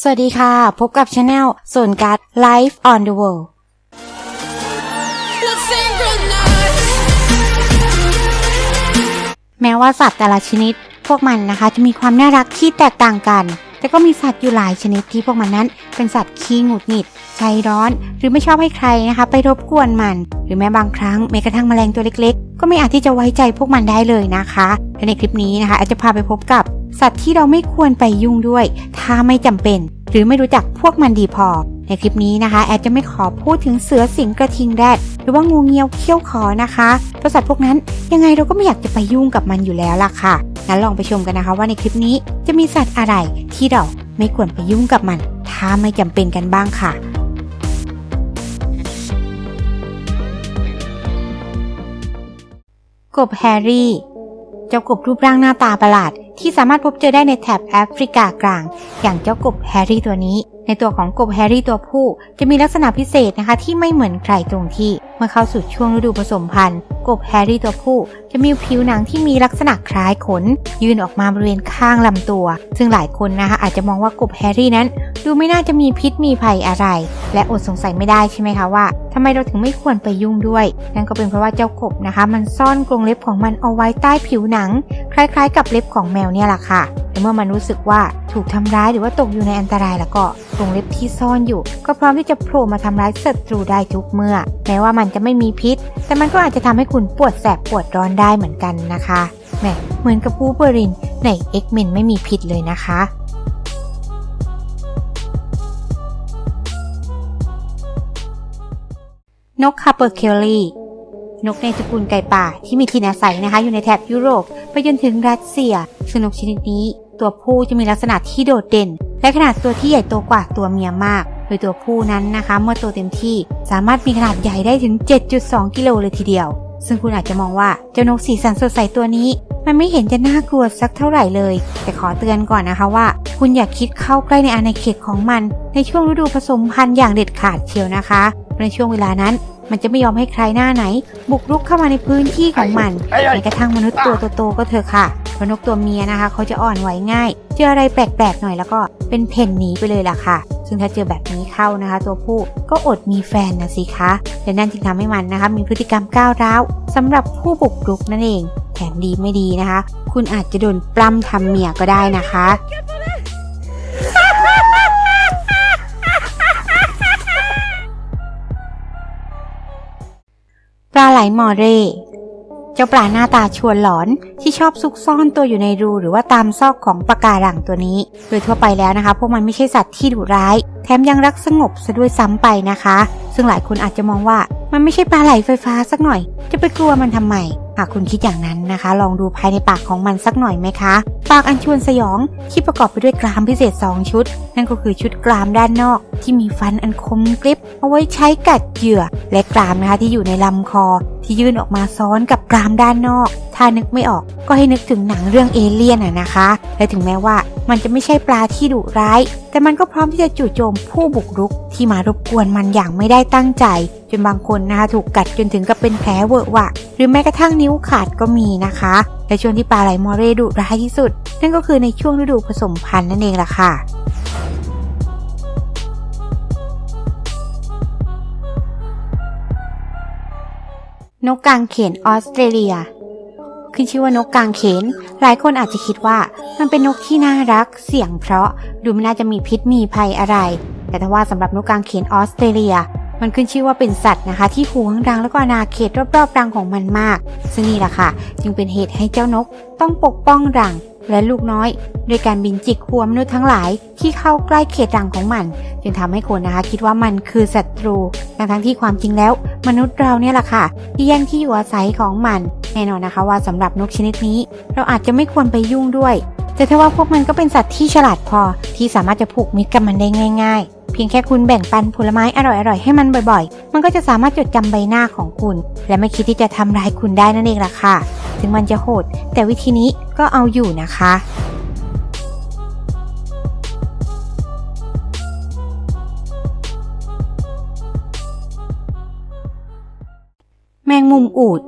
สวัสดีค่ะ พบกับช anel ส่วนการ Life on the World แม้ว่าสัตว์แต่ละชนิด พวกมันนะคะจะมีความน่ารักที่แตกต่างกัน แต่ก็มีสัตว์อยู่หลายชนิดที่พวกมันนั้น เป็นสัตว์ขี้หงุดหงิดใจร้อน หรือไม่ชอบให้ใครนะคะ ไปรบกวนมัน หรือแม้บางครั้งแม้กระทั่งแมลงตัวเล็กๆ ก็ไม่อาจที่จะไว้ใจพวกมันได้เลยนะคะและในคลิปนี้นะคะอาจจะพาไปพบกับสัตว์ที่เราไม่ควรไปยุ่งด้วย ถ้าไม่จำเป็น หรือไม่รู้จักพวกมันดีพอ ในคลิปนี้นะคะ แอดจะไม่ขอพูดถึงเสือสิงกระทิงแรดหรือว่างูเงี้ยวเขี้ยวขอนะคะเพราะสัตว์พวกนั้นยังไงเราก็ไม่อยากจะไปยุ่งกับมันอยู่แล้วล่ะค่ะงั้นลองไปชมกันนะคะว่าในคลิปนี้จะมีสัตว์อะไรที่เราไม่ควรไปยุ่งกับมัน ถ้าไม่จำเป็นกันบ้างค่ะกบแฮร์รี่ เจ้ากบรูปร่างหน้าตาประหลาด ที่สามารถพบเจอได้ในแถบแอฟริกากลาง อย่างเจ้ากบแฮร์รี่ตัวนี้ ในตัวของกบแฮร์รี่ตัวผู้จะมีลักษณะพิเศษนะคะที่ไม่เหมือนใครตรงที่ เมื่อเข้าสู่ช่วงฤดูผสมพันธุ์ กบแฮร์รี่ตัวผู้จะมีผิวหนังที่มีลักษณะคล้ายขน ยื่นออกมาบริเวณข้างลำตัว ซึ่งหลายคนนะคะอาจจะมองว่ากบแฮร์รี่นั้น ดูไม่น่าจะมีพิษมีภัยอะไร และอดสงสัยไม่ได้ใช่ไหมคะว่าทำไมเราถึงไม่ควรไปยุ่งด้วย นั่นก็เป็นเพราะว่าเจ้ากบนะคะ มันซ่อนกรงเล็บของมันเอาไว้ใต้ผิวหนัง คล้ายๆ กับเล็บของแมวเนี่ยแหละค่ะแต่เมื่อมันรู้สึกว่าถูกทำร้ายหรือว่าตกอยู่ในอันตรายแล้วก็กรงเล็บที่ซ่อนอยู่ ก็พร้อมที่จะโผล่มาทำร้ายศัตรูได้ทุกเมื่อ แม้ว่ามันจะไม่มีพิษ แต่มันก็อาจจะทำให้คุณปวดแสบปวดร้อนได้เหมือนกันนะคะแหมเหมือนกับบูเบอรินใน X-Men ไม่มีพิษเลยนะคะนกคาเปอร์เคลลี่นกในตระกูลไก่ป่าที่มีถิ่นอาศัยนะคะ อยู่ในแถบยุโรป ไปจนถึงรัสเซียซึ่งนกชนิดนี้ ตัวผู้จะมีลักษณะที่โดดเด่น และขนาดตัวที่ใหญ่โตกว่าตัวเมียมาก โดยตัวผู้นั้นนะคะ เมื่อโตเต็มที่สามารถมีขนาดใหญ่ได้ถึง 7.2 กิโลเลยทีเดียว ซึ่งคุณอาจจะมองว่าเจ้านกสีสันสดใสตัวนี้ มันไม่เห็นจะน่ากลัวสักเท่าไหร่เลย แต่ขอเตือนก่อนนะคะว่า คุณอย่าคิดเข้าใกล้ในอาณาเขตของมัน ในช่วงฤดูผสมพันธุ์อย่างเด็ดขาดเชียวนะคะ ในช่วงเวลานั้นมันจะไม่ยอมให้ใครหน้าไหน บุกรุกเข้ามาในพื้นที่ของมันแม้กระทั่งมนุษย์ตัวโตๆก็เถอะค่ะเพราะนกตัวเมียนะคะ เขาจะอ่อนไหวง่าย เจออะไรแปลกๆหน่อยแล้วก็เป็นเพ่นหนีไปเลยล่ะค่ะ ซึ่งถ้าเจอแบบนี้เข้านะคะ ตัวผู้ก็อดมีแฟนนะสิคะและนั่นจึงทำให้มันนะคะ มีพฤติกรรมก้าวร้าวสำหรับผู้บุกรุกนั่นเอง แถมดีไม่ดีนะคะ คุณอาจจะโดนปล้ำทำเมียก็ได้นะคะปลาไหลมอเร่ เจ้าปลาหน้าตาชวนหลอนที่ชอบซุกซ่อนตัวอยู่ในรูหรือว่าตามซอกของปะการังตัวนี้ โดยทั่วไปแล้วนะคะ พวกมันไม่ใช่สัตว์ที่ดุร้าย แถมยังรักสงบซะด้วยซ้ำไปนะคะ ซึ่งหลายคนอาจจะมองว่ามันไม่ใช่ปลาไหลไฟฟ้าสักหน่อย จะไปกลัวมันทำไม หากคุณคิดอย่างนั้นนะคะ ลองดูภายในปากของมันสักหน่อยไหมคะ ปากอันชวนสยองที่ประกอบไปด้วยกรามพิเศษ 2 ชุด นั่นก็คือชุดกรามด้านนอก ที่มีฟันอันคมกริบ เอาไว้ใช้กัดเหยื่อ และกรามนะคะที่อยู่ในลำคอ ที่ยื่นออกมาซ้อนกับกรามด้านนอก ถ้านึกไม่ออกก็ให้นึกถึงหนังเรื่องเอเลี่ยนอะนะคะ และถึงแม้ว่ามันจะไม่ใช่ปลาที่ดุร้าย แต่มันก็พร้อมที่จะจู่โจมผู้บุกรุกที่มารบกวนมันอย่างไม่ได้ตั้งใจจนบางคนนะคะถูกกัดจนถึงกับเป็นแผลเวอะหวะ หรือแม้กระทั่งนิ้วขาดก็มีนะคะและช่วงที่ปลาไหลมอเรดุร้ายที่สุด นั่นก็คือในช่วงฤดูผสมพันธุ์นั่นเองล่ะค่ะนกกางเขนออสเตรเลีย ขึ้นชื่อว่านกกางเขน หลายคนอาจจะคิดว่ามันเป็นนกที่น่ารัก เสียงเพราะ ดูไม่น่าจะมีพิษมีภัยอะไร แต่ถ้าว่าสำหรับนกกางเขนออสเตรเลีย มันขึ้นชื่อว่าเป็นสัตว์นะคะ ที่หวงรังแล้วก็อาณาเขตรอบๆรังของมันมาก ซึ่งนี่แหละค่ะ จึงเป็นเหตุให้เจ้านกต้องปกป้องรังและลูกน้อยโดยการบินจิกหัวมนุษย์ทั้งหลายที่เข้าใกล้เขตรังของมันจึงทำให้คนนะคะ คิดว่ามันคือศัตรูทั้งทั้งที่ความจริงแล้ว มนุษย์เราเนี่ยแหละค่ะ ที่แย่งที่อยู่อาศัยของมัน แน่นอนนะคะว่าสำหรับนกชนิดนี้ เราอาจจะไม่ควรไปยุ่งด้วย แต่ถ้าว่าพวกมันก็เป็นสัตว์ที่ฉลาดพอที่สามารถจะผูกมิตรกับมันได้ง่าย ๆ พียงแค่คุณแบ่งปันผลไม้อร่อยๆให้มันบ่อยๆ มันก็จะสามารถจดจำใบหน้าของคุณ และไม่คิดที่จะทำร้ายคุณได้นั่นเองล่ะค่ะ ถึงมันจะโหด แต่วิธีนี้ก็เอาอยู่นะคะแมงมุมอูด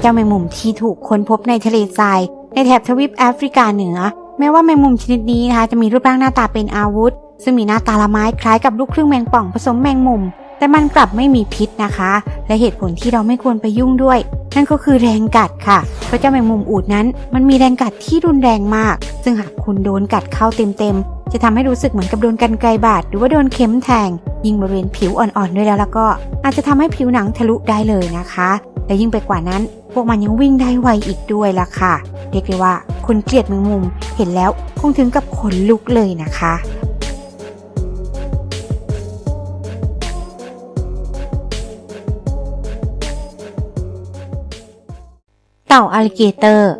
เจ้าแมงมุมที่ถูกค้นพบในทะเลทราย ในแถบทวีปแอฟริกาเหนือ แม้ว่าแมงมุมชนิดนี้นะคะจะมีรูปร่างหน้าตาเป็นอาวุธ ซึ่งมีหน้าตาละไม้คล้ายกับลูกครึ่งแมงป่องผสมแมงมุม แต่มันกลับไม่มีพิษนะคะ และเหตุผลที่เราไม่ควรไปยุ่งด้วย นั่นก็คือแรงกัดค่ะ เพราะเจ้าแมงมุมอูดนั้น มันมีแรงกัดที่รุนแรงมาก ซึ่งหากคุณโดนกัดเข้าเต็มๆ จะทำให้รู้สึกเหมือนกับโดนกันไกรบาดหรือว่าโดนเข็มแทง ยิงบริเวณผิวอ่อนๆด้วยแล้วแล้วก็ อาจจะทำให้ผิวหนังทะลุได้เลยนะคะและยิ่งไปกว่านั้นพวกมันยังวิ่งได้ไวอีกด้วยล่ะค่ะ เรียกได้ว่าคนเกลียดแมงมุมเห็นแล้วคงถึงกับขนลุกเลยนะคะ เต่าอลลิเกเตอร์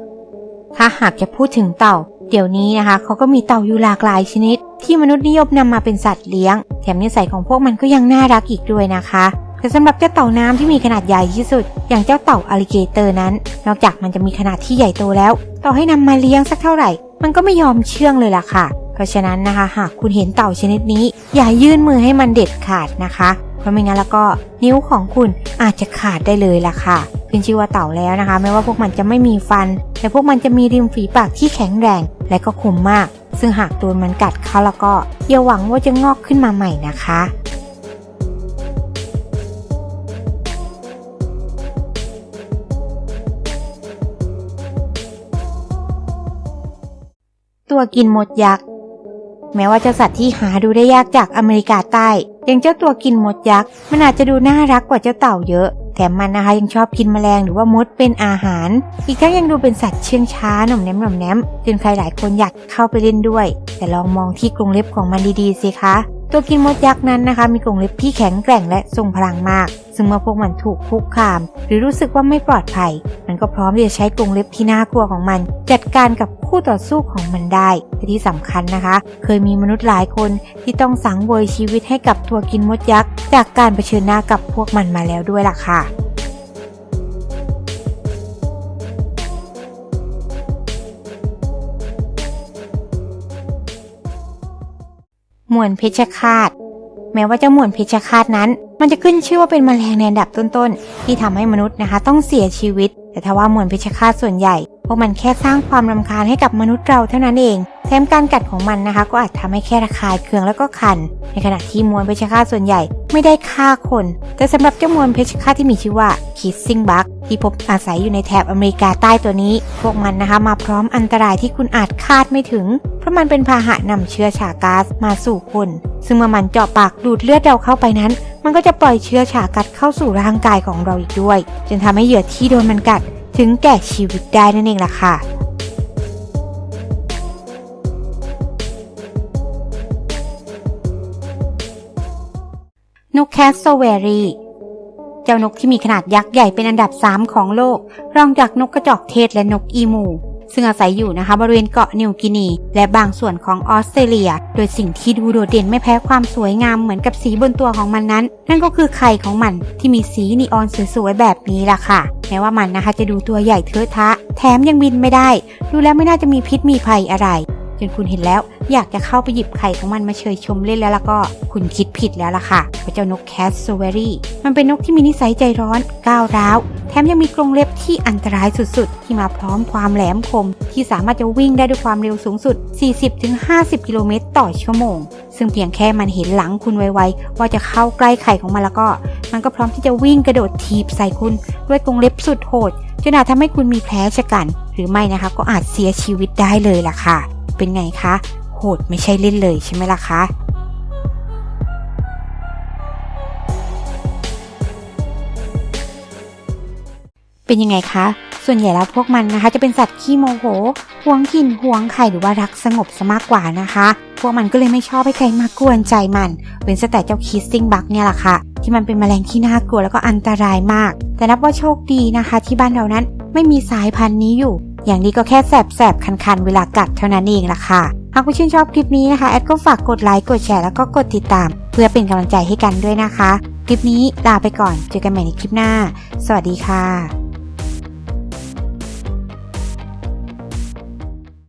ถ้าหากจะพูดถึงเต่า เดี๋ยวนี้นะคะเขาก็มีเต่าอยู่หลากหลายชนิด ที่มนุษย์นิยมนำมาเป็นสัตว์เลี้ยง แถมนิสัยของพวกมันก็ยังน่ารักอีกด้วยนะคะแต่สำหรับเจ้าเต่าน้ำที่มีขนาดใหญ่ที่สุด อย่างเจ้าเต่าอลลิเกเตอร์นั้น นอกจากมันจะมีขนาดที่ใหญ่โตแล้ว ต่อให้นำมาเลี้ยงสักเท่าไหร่ มันก็ไม่ยอมเชื่องเลยล่ะค่ะ เพราะฉะนั้นนะคะ หากคุณเห็นเต่าชนิดนี้ อย่ายื่นมือให้มันเด็ดขาดนะคะ เพราะไม่งั้นแล้วก็นิ้วของคุณอาจจะขาดได้เลยล่ะค่ะ ขึ้นชื่อว่าเต่าแล้วนะคะ ไม่ว่าพวกมันจะไม่มีฟัน แต่พวกมันจะมีริมฝีปากที่แข็งแรง และก็คมมาก ซึ่งหากโดนมันกัดเข้าแล้วก็อย่าหวังว่าจะงอกขึ้นมาใหม่นะคะตัวกินมดยักษ์แม้ว่าจ้าสัตว์ที่หาดูได้ยากจากอเมริกาใต้อย่างเจ้าตัวกินมดยักษ์มันอาจจะดูน่ารักกว่าเจ้าเต่าเยอะ มมันนะคะยังชอบกินแมลงหรือว่ามดเป็นอาหาร อีกทั้งยังดูเป็นสัตว์เชื่องช้าหน่อมแนมหน่อมแนมจนใครหลายคนอยากเข้าไปเล่นด้วย แต่ลองมองที่กรงเล็บของมันดีๆสิคะ ตัวกินมดยักษ์นั้นนะคะ มีกรงเล็บที่แข็งแกร่งและทรงพลังมาก ซึ่งเมื่อพวกมันถูกคุกคาม หรือรู้สึกว่าไม่ปลอดภัย มันก็พร้อมที่จะใช้กรงเล็บที่น่ากลัวของมัน จัดการกับคู่ต่อสู้ของมันได้และที่สำคัญนะคะ เคยมีมนุษย์หลายคนที่ต้องสังเวยชีวิตให้กับตัวกินมดยักษ์จากการเผชิญหน้ากับพวกมันมาแล้วด้วยล่ะค่ะ มวนเพชฌฆาต แม้ว่าเจ้าหมวนเพชฌฆาตนั้น มันจะขึ้นชื่อว่าเป็นแมลงในอันดับต้นๆ ที่ทำให้มนุษย์นะคะ ต้องเสียชีวิต แต่ทว่าหมวนเพชฌฆาตส่วนใหญ่ วกมันแค่สร้างความรำคาญให้กับมนุษย์เราเท่านั้นเอง แถมการกัดของมันนะคะ ก็อาจทำให้แค่ระคายเคืองแล้วก็คัน ในขณะที่มวลเพชฌฆาตส่วนใหญ่ไม่ได้ฆ่าคน แต่สำหรับเจ้ามวลเพชฌฆาตที่มีชื่อว่าคิสซิงบักที่พบอาศัยอยู่ในแถบอเมริกาใต้ตัวนี้ พวกมันนะคะมาพร้อมอันตรายที่คุณอาจคาดไม่ถึง เพราะมันเป็นพาหะนำเชื้อฉาก๊าซมาสู่คน ซึ่งเมื่อมันเจาะปากดูดเลือดเราเข้าไปนั้น มันก็จะปล่อยเชื้อฉากัดเข้าสู่ร่างกายของเราอีกด้วยจนทำให้เหยื่อที่โดนมันกัด ถึงแก่ชีวิตได้นั่นเองล่ะค่ะนกแคสโซเวรีเจ้านกที่มีขนาดยักษ์ใหญ่เป็นอันดับ 3 ของโลก รองจากนกกระจอกเทศและนกอีมู ซึ่งอาศัยอยู่นะคะบริเวณเกาะนิวกินี และบางส่วนของออสเตรเลีย โดยสิ่งที่ดูโดดเด่นไม่แพ้ความสวยงามเหมือนกับสีบนตัวของมันนั้น นั่นก็คือไข่ของมันที่มีสีนีออนสวยๆแบบนี้ล่ะค่ะ แม้ว่ามันนะคะจะดูตัวใหญ่เทอะทะ แถมยังบินไม่ได้ ดูแล้วไม่น่าจะมีพิษมีภัยอะไร จนคุณเห็นแล้ว อยากจะเข้าไปหยิบไข่ของมันมาเชยชมเล่นแล้วล่ะก็คุณคิดผิดแล้วล่ะค่ะเพราะเจ้านกแคสโซเวอรี่มันเป็นนกที่มีนิสัยใจร้อนก้าวร้าว แถมยังมีกรงเล็บที่อันตรายสุดๆ ที่มาพร้อมความแหลมคม ที่สามารถจะวิ่งได้ด้วยความเร็วสูงสุด 40-50 กิโลเมตรต่อชั่วโมง ซึ่งเพียงแค่มันเห็นหลังคุณไวๆ ว่าจะเข้าใกล้ไข่ของมันแล้วก็ มันก็พร้อมที่จะวิ่งกระโดดทีบใส่คุณ ด้วยกรงเล็บสุดโหดจนอาจทำให้คุณมีแผลชะกัน หรือไม่นะคะก็อาจเสียชีวิตได้เลยล่ะค่ะ เป็นไงคะ โหดไม่ใช่เล่นเลยใช่ไหมล่ะคะเป็นยังไงคะส่วนใหญ่แล้วพวกมันนะคะ จะเป็นสัตว์ขี้โมโหหวงกินหวงไข่หรือว่ารักสงบซะมากกว่านะคะ พวกมันก็เลยไม่ชอบให้ใครมากวนใจมันเว้นแต่เจ้าคิสซิงบักเนี่ยแหละค่ะ ที่มันเป็นแมลงที่น่ากลัวแล้วก็อันตรายมาก แต่นับว่าโชคดีนะคะ ที่บ้านเรานั้นไม่มีสายพันธุ์นี้อยู่ อย่างนี้ก็แค่แสบๆ คันๆ เวลากัดเท่านั้นเองล่ะค่ะ หากคุณชื่นชอบคลิปนี้นะคะ แอดก็ฝากกดไลค์ กดแชร์ แล้วก็กดติดตาม เพื่อเป็นกำลังใจให้กันด้วยนะคะ คลิปนี้ลาไปก่อน เจอกันใหม่ในคลิปหน้า สวัสดีค่ะ